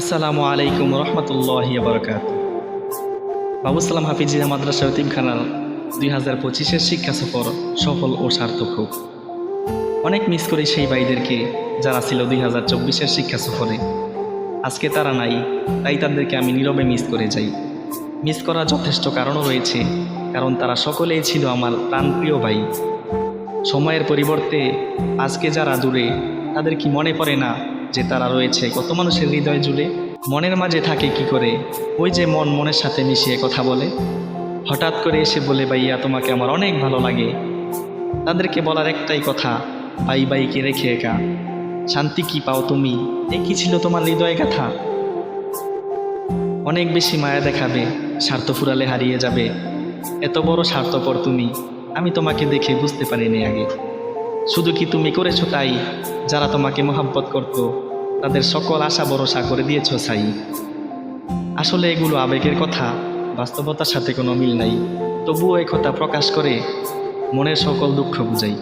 আসসালামু আলাইকুম রহমতুল্লাহ বরকাত। বাবুসালাম হাফিজিয়া মাদ্রাসা ইতিমখানার দুই হাজার পঁচিশের শিক্ষা সফর সফল ও সার্থক হোক। অনেক মিস করি সেই ভাইদেরকে যারা ছিল দুই হাজার চব্বিশের শিক্ষা সফরে। আজকে তারা নাই, তাই তাদেরকে আমি নীরবে মিস করে যাই। মিস করার যথেষ্ট কারণও রয়েছে, কারণ তারা সকলেই ছিল আমার প্রাণপ্রিয় ভাই। সময়ের পরিবর্তে আজকে যারা দূরে, তাদের কি মনে পড়ে না যে তারা রয়েছে, কত মানুষের হৃদয় জুড়ে মনের মাঝে থাকে কি করে? ওই যে মন মনের সাথে মিশিয়ে কথা বলে। হঠাৎ করে এসে বলে, ভাইয়া, তোমাকে আমার অনেক ভালো লাগে। তাদেরকে বলার একটাই কথা, বাই বাইকে রেখে একা। শান্তি কি পাও তুমি? এ কি ছিল তোমার হৃদয় কথা অনেক বেশি মায়া দেখাবে, স্বার্থ ফুরালে হারিয়ে যাবে। এত বড় স্বার্থপর তুমি, আমি তোমাকে দেখে বুঝতে পারিনি আগে। শুধু কি তুমি করেছ তাই? যারা তোমাকে মোহাব্বত করত, তাদের সকল আশা ভরসা করে দিয়েছ সাই। আসলে এগুলো আবেগের কথা, বাস্তবতার সাথে কোনো মিল নাই। তবুও এই কথা প্রকাশ করে মনের সকল দুঃখ বুঝাই।